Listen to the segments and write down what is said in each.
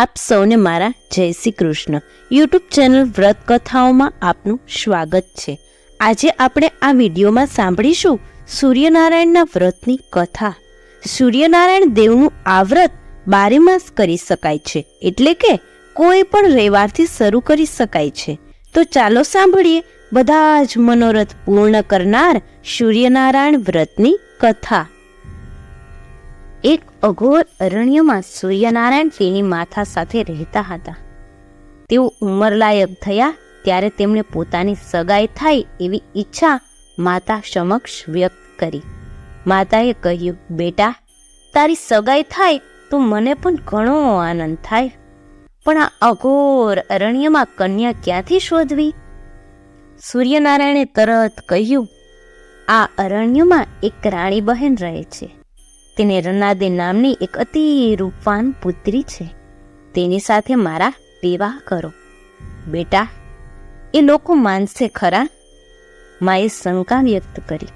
આપ સૌને મારા જય શ્રી કૃષ્ણ. યુટ્યુબ ચેનલ વ્રત કથાઓમાં આપનું સ્વાગત છે. આજે આપણે આ વિડીયોમાં સાંભળીશું સૂર્યનારાયણના વ્રતની કથા. સૂર્યનારાયણ દેવનું આ વ્રત બારે કરી શકાય છે, એટલે કે કોઈ પણ રવિવારથી શરૂ કરી શકાય છે. તો ચાલો સાંભળીએ બધા જ મનોરથ પૂર્ણ કરનાર સૂર્યનારાયણ વ્રતની કથા. એક અઘોર અરણ્યમાં સૂર્યનારાયણ તેની માથા સાથે રહેતા હતા. તેઓ ઉંમરલાયક થયા ત્યારે તેમણે પોતાની સગાઈ થાય એવી ઈચ્છા માતા સમક્ષ વ્યક્ત કરી. માતાએ કહ્યું, બેટા, તારી સગાઈ થાય તો મને પણ ઘણો આનંદ થાય. પણ આ અઘોર અરણ્યમાં કન્યા ક્યાંથી શોધવી? સૂર્યનારાયણે તરત કહ્યું, આ અરણ્યમાં એક રાણી બહેન રહે છે. તેને રનાદે નામની એક અતિ રૂપવાન પુત્રી છે. તેની સાથે મારા વિવાહ કરો. બેટા, એ લોકો માનશે ખરા? માએ શંકા વ્યક્ત કરી.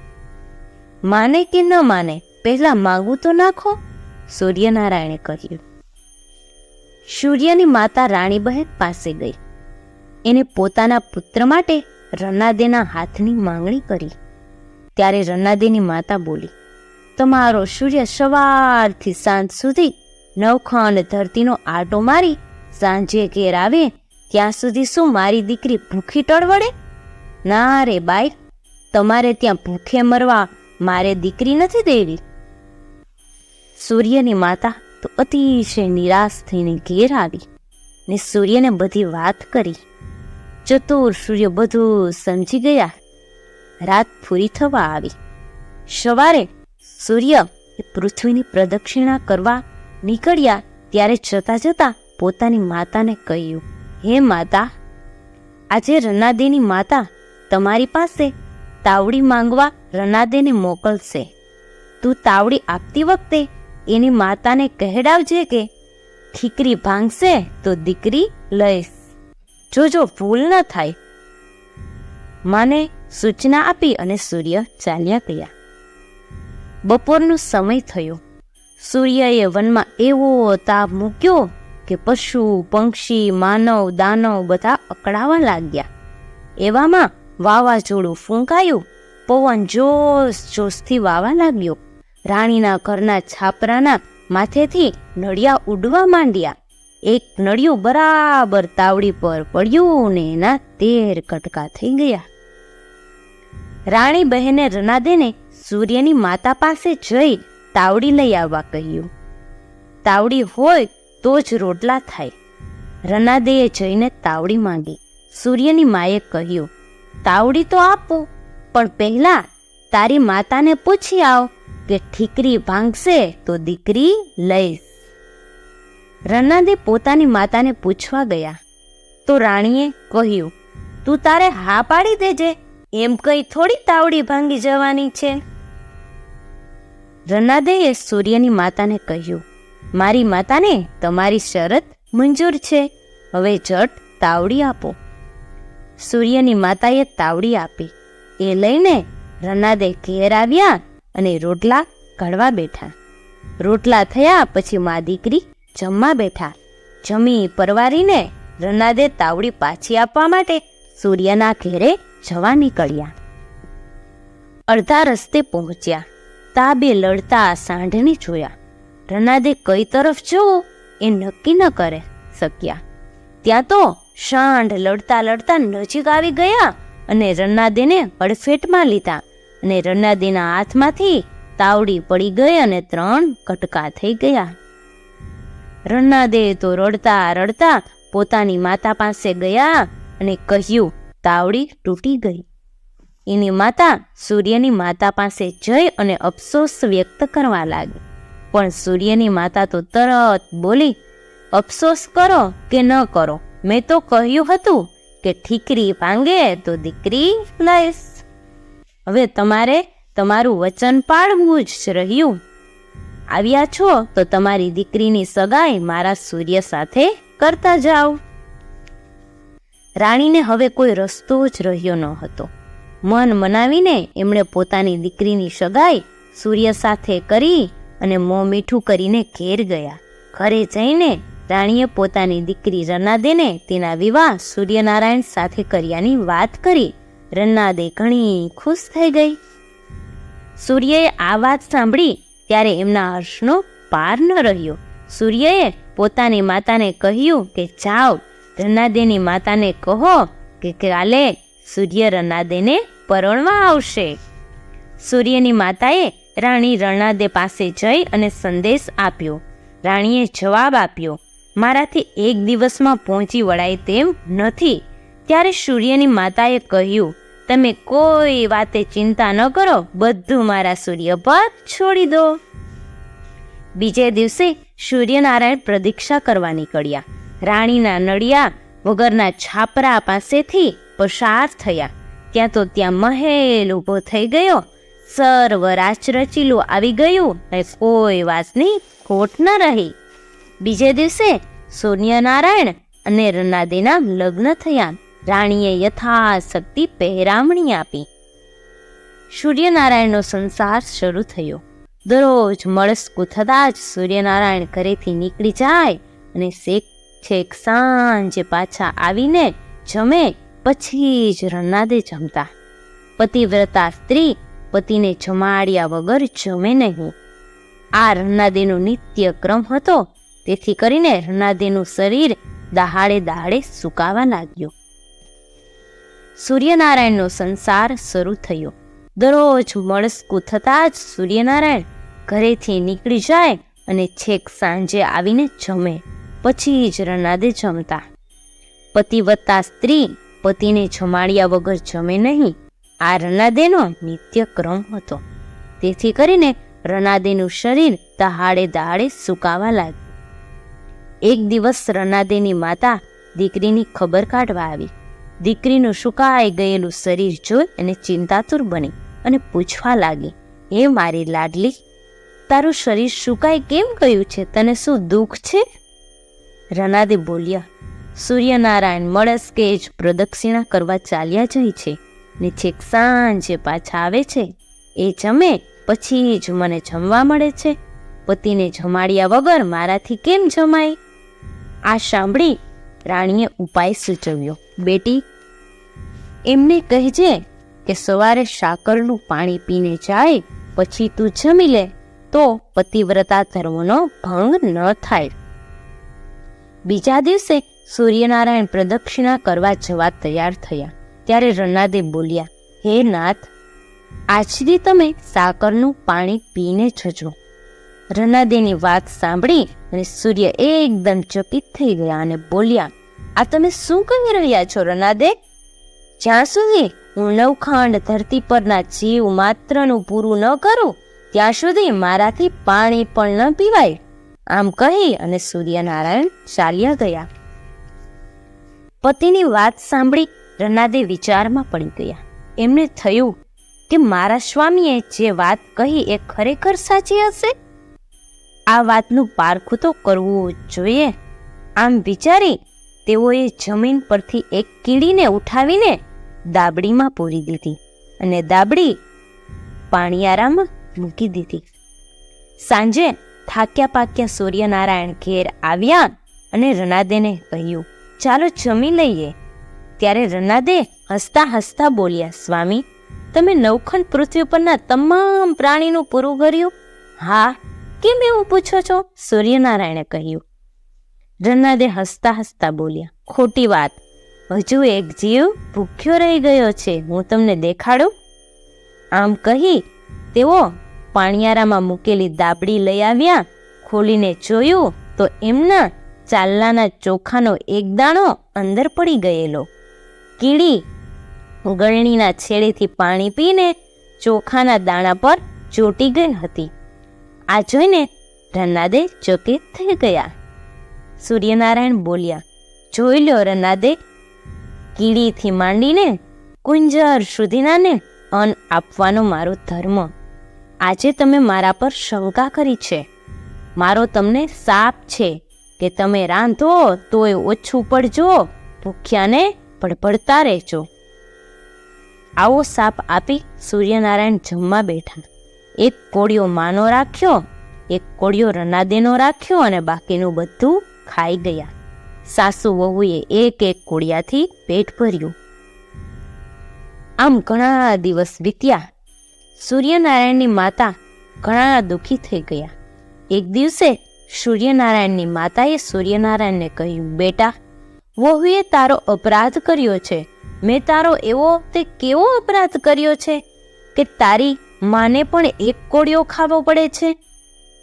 માને કે ન માને, પહેલા માગવું તો નાખો, સૂર્યનારાયણે કહ્યું. સૂર્યની માતા રાણીબહેન પાસે ગઈ. એને પોતાના પુત્ર માટે રનાદેના હાથની માંગણી કરી. ત્યારે રનાદેની માતા બોલી તમારો સૂર્ય સવારથી સાંજ સુધી નવખંડ ધરતીનો આટો મારી સાંજે ઘેર આવે, ત્યાં સુધી શું મારી દીકરી ભૂખી ટળવડે ના રે બાઈ, તમારે ત્યાં ભૂખે મરવા મારે દીકરી નથી દેવી. સૂર્યની માતા તો અતિશય નિરાશ થઈને ઘેર આવી ને સૂર્યને બધી વાત કરી. ચતુર સૂર્ય બધું સમજી ગયા. રાત પૂરી થવા આવી. સવારે સૂર્ય એ પૃથ્વીની પ્રદક્ષિણા કરવા નીકળ્યા ત્યારે જતા જતા પોતાની માતાને કહ્યું, હે માતા, આજે રનાદેની માતા તમારી પાસે તાવડી માંગવા રનાદેને મોકલશે. તું તાવડી આપતી વખતે એની માતાને કહેડાવજે કે ઠીકરી ભાંગશે તો દીકરી લઈશ. જોજો, ભૂલ ન થાય. માને સૂચના આપી અને સૂર્ય ચાલ્યા ગયા. બપોરનો સમય થયો. સૂર્યએ વનમાં એવો તાપ મૂક્યો કે પશુ, પંક્ષી, માનવ, દાનવ બધા અકળાવા લાગ્યા. એવામાં વાવાઝોડું ફૂંકાયું, પવન જોશ જોશથી વાવા લાગ્યો. રાણીના ઘરના છાપરાના માથેથી નળિયા ઉડવા માંડ્યા. એક નળિયું બરાબર તાવડી પર પડ્યું ને એના તેર કટકા થઈ ગયા. રાણી બહેને રનાદેને સૂર્યની માતા પાસે જઈ તાવડી લઈ આવવા કહ્યું, તાવડી હોય તો જ રોટલા થાય. રનાદેએ જઈને તાવડી માંગી. સૂર્યની માએ કહ્યું, તાવડી તો આપો, પણ પહેલાં તારી માતાને પૂછી આવ કે ઠીકરી ભાંગશે તો દીકરી લઈશ. રનાદે પોતાની માતાને પૂછવા ગયા. તો રાણીએ કહ્યું, તું તારે હા પાડી દેજે, એમ કઈ થોડી તાવડી ભાંગી જવાની છે? રનાદેએ સૂર્યની માતાને કહ્યું, મારી માતાને તમારી શરત મંજૂર છે. હવે જટ તાવડી આપો. સૂર્યની માતાએ તાવડી આપી. એ લઈને રનાદે ઘેર આવ્યા અને રોટલા ઘડવા બેઠા. રોટલા થયા પછી મા દીકરી જમવા બેઠા. જમી પરવારીને રનાદે તાવડી પાછી આપવા માટે સૂર્યના ઘેરે જવા નીકળ્યા. અડધા રસ્તે પહોંચ્યા. તાબે લડતા સાંઢને જોયા. રનાદે કઈ તરફ જવું એ નક્કી ન કરે શક્યા. ત્યાં તો સાંઢ લડતા લડતા નજીક આવી ગયા અને રનાદેને અડફેટમાં લીધા અને રનાદેના હાથમાંથી તાવડી પડી ગઈ અને ત્રણ કટકા થઈ ગયા. રનાદે તો રડતા રડતા પોતાની માતા પાસે ગયા અને કહ્યું, તાવડી તૂટી ગઈ. એની માતા સૂર્યની માતા પાસે જઈ અને અફસોસ વ્યક્ત કરવા લાગી. પણ સૂર્યની માતા તો તરત બોલી, અફસોસ કરો કે ન કરો? મેં તો કહ્યું હતું કે ઠીકરી ભાંગે તો દીકરી લઈશ. હવે તમારે તમારું વચન પાળવું જ રહ્યું. આવ્યા છો તો તમારી દીકરીની સગાઈ મારા સૂર્ય સાથે કરતા જાઓ. રાણીને હવે કોઈ રસ્તો જ રહ્યો ન હતો મન મનાવીને એમણે પોતાની દીકરીની સગાઈ સૂર્ય સાથે કરી અને મોં મીઠું કરીને ઘેર ગયા. ઘરે જઈને રાણીએ પોતાની દીકરી રનાદેને તેના વિવાહ સૂર્યનારાયણ સાથે કર્યાની વાત કરી. રન્નાદે ઘણી ખુશ થઈ ગઈ. સૂર્યએ આ વાત સાંભળી ત્યારે એમના હર્ષનો પાર ન રહ્યો. સૂર્યએ પોતાની માતાને કહ્યું કે જાઓ. રનાદેની માતાને કહો કે કાલે સૂર્ય રણાદેને પરણવા આવશે. સૂર્યની માતાએ રાણી રણાદે પાસે જઈ અને સંદેશ આપ્યો. રાણીએ જવાબ આપ્યો, મારાથી એક દિવસમાં પહોંચી વળાય તેમ નથી. ત્યારે સૂર્યની માતાએ કહ્યું, તમે કોઈ વાતે ચિંતા ન કરો, બધું મારા સૂર્ય પર છોડી દો. બીજે દિવસે સૂર્યનારાયણ પ્રદીક્ષા કરવા નીકળ્યા. રાણીના નડિયા વગરના છાપરા પાસેથી પસાર થયા. ત્યાં તો ત્યાં મહેલ ઊભો થઈ ગયો. સર્વ રાચરચીલું આવી ગયું અને કોઈ વાતની ખોટ ન રહી. બીજે દિવસે સૂર્યનારાયણ અને રનાદેના લગ્ન થયા. રાણીએ યથાશક્તિ પહેરામણી આપી. સૂર્યનારાયણનો સંસાર શરૂ થયો. દરરોજ મળસ્કું થતાં જ સૂર્યનારાયણ ઘરેથી નીકળી જાય અને શેક છેક સાંજે પાછા આવીને જમે પછી જ રનાદે જમતા. પતિવ્રતા સ્ત્રી પતિને જમાડ્યા વગર જમે નહીં. આ રનાદેનો નિત્ય ક્રમ હતો, તેથી કરીને રનાદેનું શરીર દહાડે દહાડે સુકાવા લાગ્યું. સૂર્યનારાયણનો સંસાર શરૂ થયો. દરરોજ મળસ્કું થતાં જ સૂર્યનારાયણ ઘરેથી નીકળી જાય અને છેક સાંજે આવીને જમે. પછી જ રનાદે જમતા. પતિવત્તા સ્ત્રી પતિને જમાડ્યા વગર જમે નહીં. આ રનાદેનો નિત્ય ક્રમ હતો. તેથી કરીને રનાદેનું શરીર દહાડે દહાડે સુકાવા લાગ્યું. એક દિવસ રનાદેની માતા દીકરીની ખબર કાઢવા આવી. દીકરીનું સુકાઈ ગયેલું શરીર જોઈ અને ચિંતાતુર બની અને પૂછવા લાગી, હે મારી લાડલી, તારું શરીર સુકાઈ કેમ ગયું છે? તને શું દુઃખ છે? રનાદે બોલ્યા સૂર્યનારાયણ મળસ્કે જ પ્રદક્ષિણા કરવા ચાલ્યા જાય છે ને છેક સાંજે પાછા આવે છે. એ જમે, પછી જ મને જમવા મળે છે. પતિને જમાડ્યા વગર મારાથી કેમ જમાય? આ સાંભળી રાણીએ ઉપાય સૂચવ્યો. બેટી, એમને કહેજે કે સવારે સાકરનું પાણી પીને જાય, પછી તું જમી લે, તો પતિવ્રતા ધર્મનો ભંગ ન થાય. બીજા દિવસે સૂર્યનારાયણ પ્રદક્ષિણા કરવા જવા તૈયાર થયા. ત્યારે રનાદે બોલ્યા, હે નાથ, આજથી તમે સાકરનું પાણી પીને જજો. રનાદેની વાત સાંભળી અને સૂર્ય એકદમ ચકિત થઈ ગયા અને બોલ્યા, આ તમે શું કહી રહ્યા છો રનાદે જ્યાં સુધી હું નવખાંડ ધરતી પરના જીવ માત્રનું પૂરું ન કરું, ત્યાં સુધી મારાથી પાણી પણ ન પીવાય. આમ કહી અને સૂર્યનારાયણ ચાલ્યા ગયા. પતિની વાત સાંભળી રનાદે વિચારમાં પડી ગયા. એમને થયું કે મારા સ્વામીએ જે વાત કહી એ ખરેખર સાચી હશે? આ વાતનું પારખું તો કરવું જોઈએ. આમ વિચારી તેઓએ જમીન પરથી એક કીડીને ઉઠાવીને દાબડીમાં પૂરી દીધી અને દાબડી પાણીયારામાં મૂકી દીધી. સાંજે થાક્યા પાક્યા સૂર્યનારાયણ ઘેર આવ્યા અને રનાદેને કહ્યું ચાલો જમી લઈએ. ત્યારે રનાદે હસતા હસતા બોલ્યા, સ્વામી, તમે નવખંડ પૃથ્વી પરના તમામ પ્રાણીનું પૂરું કર્યું? હા, કેમ એવું પૂછો છો? સૂર્યનારાયણે કહ્યું. રનાદે હસતા હસતા બોલ્યા, ખોટી વાત. હજુ એક જીવ ભૂખ્યો રહી ગયો છે. હું તમને દેખાડું? આમ કહી તેઓ પાણિયારામાં મૂકેલી દાબડી લઈ આવ્યા, ખોલીને જોયું તો એમના ચાલ્લાના ચોખાનો એક દાણો અંદર પડી ગયેલો. કીડી ગળણીના છેડેથી પાણી પીને ચોખાના દાણા પર ચોટી ગઈ હતી. આ જોઈને રનાદે ચકિત થઈ ગયા. સૂર્યનારાયણ બોલ્યા, જોઈ લો રન્નાદે, કીડીથી માંડીને કુંજર સુધીનાને અન્ન આપવાનો મારો ધર્મ. આજે તમે મારા પર શંકા કરી છે. મારો તમને સાપ છે. કે તમે રાંધો તોય ઓછું પડજો, ભૂખ્યાને પડપડતા રહેજો. આવો સાપ આપી સૂર્યનારાયણ જમવા બેઠા. એક કોળિયો માનો રાખ્યો, એક કોળિયો રનાદેનો રાખ્યો અને બાકીનું બધું ખાઈ ગયા. સાસુ વહુએ એક એક કોળિયાથી પેટ ભર્યું. આમ ઘણા દિવસ વીત્યા. સૂર્યનારાયણની માતા ઘણા દુઃખી થઈ ગયા. એક દિવસે સૂર્યનારાયણની માતાએ સૂર્યનારાયણને કહ્યું, બેટા, વહુએ તારો અપરાધ કર્યો છે. મેં તારો એવો તે કેવો અપરાધ કર્યો છે કે તારી માને પણ એક કોળિયો ખાવો પડે છે?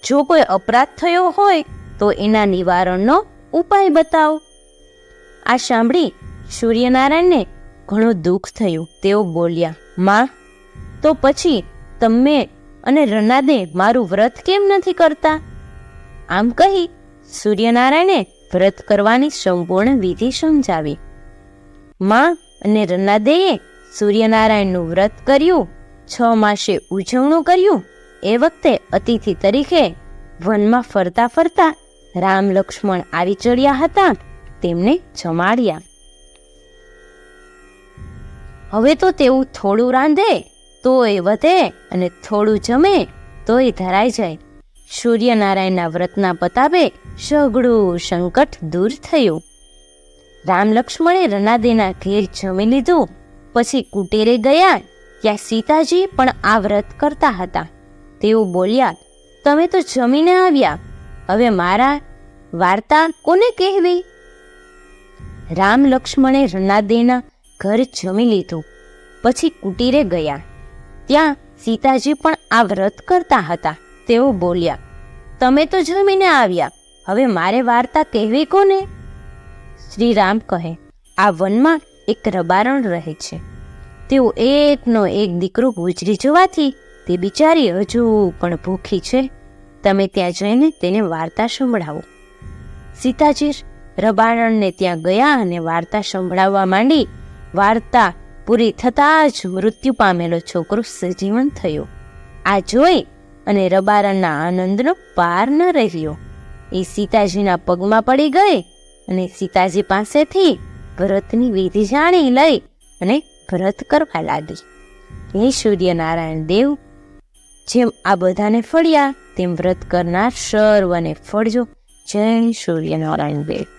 જો કોઈ અપરાધ થયો હોય, તો એના નિવારણનો ઉપાય બતાવો. આ સાંભળી સૂર્યનારાયણને ઘણું દુઃખ થયું. તેઓ બોલ્યા, માં, તો પછી તમે અને રનાદે મારું વ્રત કેમ નથી કરતા? આમ કહી સૂર્યનારાયણે વ્રત કરવાની સંપૂર્ણ વિધિ સમજાવી. માં અને રનાદેએ સૂર્યનારાયણનું વ્રત કર્યું, છ માસે ઉજવણું કર્યું, એ વખતે અતિથિ તરીકે વનમાં ફરતા ફરતા રામ લક્ષ્મણ આવી ચડ્યા હતા, તેમને જમાડ્યા. હવે તો તેવું થોડું રાંધે તોય વધે અને થોડું જમે તોય ધરાઈ જાય. સૂર્યનારાયણના વ્રતના પતાવે સઘળું સંકટ દૂર થયું. રામ લક્ષ્મણે રનાદેના ઘેર જમી લીધું. પછી કુટેરે ગયા ત્યાં સીતાજી પણ આ વ્રત કરતા હતા. તેઓ બોલ્યા, તમે તો જમીને આવ્યા. હવે મારા વાર્તા કોને કહેવી? રામ લક્ષ્મણે રનાદેના ઘર જમી લીધું. પછી કુટીરે ગયા. ત્યાં સીતાજી પણ આ વ્રત કરતા હતા. તેઓ બોલ્યા, તમે તો જમીને આવ્યા, હવે મારે વાર્તા કહેવી કોને? શ્રી રામ કહે, આ વનમાં એક રબારણ રહે છે. તેઓ એકનો એક દીકરો ગુજરી જવાથી તે બિચારી હજુ પણ ભૂખી છે. તમે ત્યાં જઈને તેને વાર્તા સંભળાવો. સીતાજી રબારણને ત્યાં ગયા અને વાર્તા સંભળાવવા માંડી. વાર્તા પૂરી થતાં જ મૃત્યુ પામેલો છોકરો સજીવન થયો. આ જોઈ અને રબારણના આનંદનો પાર ન રહ્યો. એ સીતાજીના પગમાં પડી ગઈ અને સીતાજી પાસેથી વ્રતની વિધિ જાણી લઈ અને વ્રત કરવા લાગી. હે સૂર્યનારાયણ દેવ, જેમ આ બધાને ફળ્યા, તેમ વ્રત કરનાર સર્વને ફળજો. જય સૂર્યનારાયણ દેવ.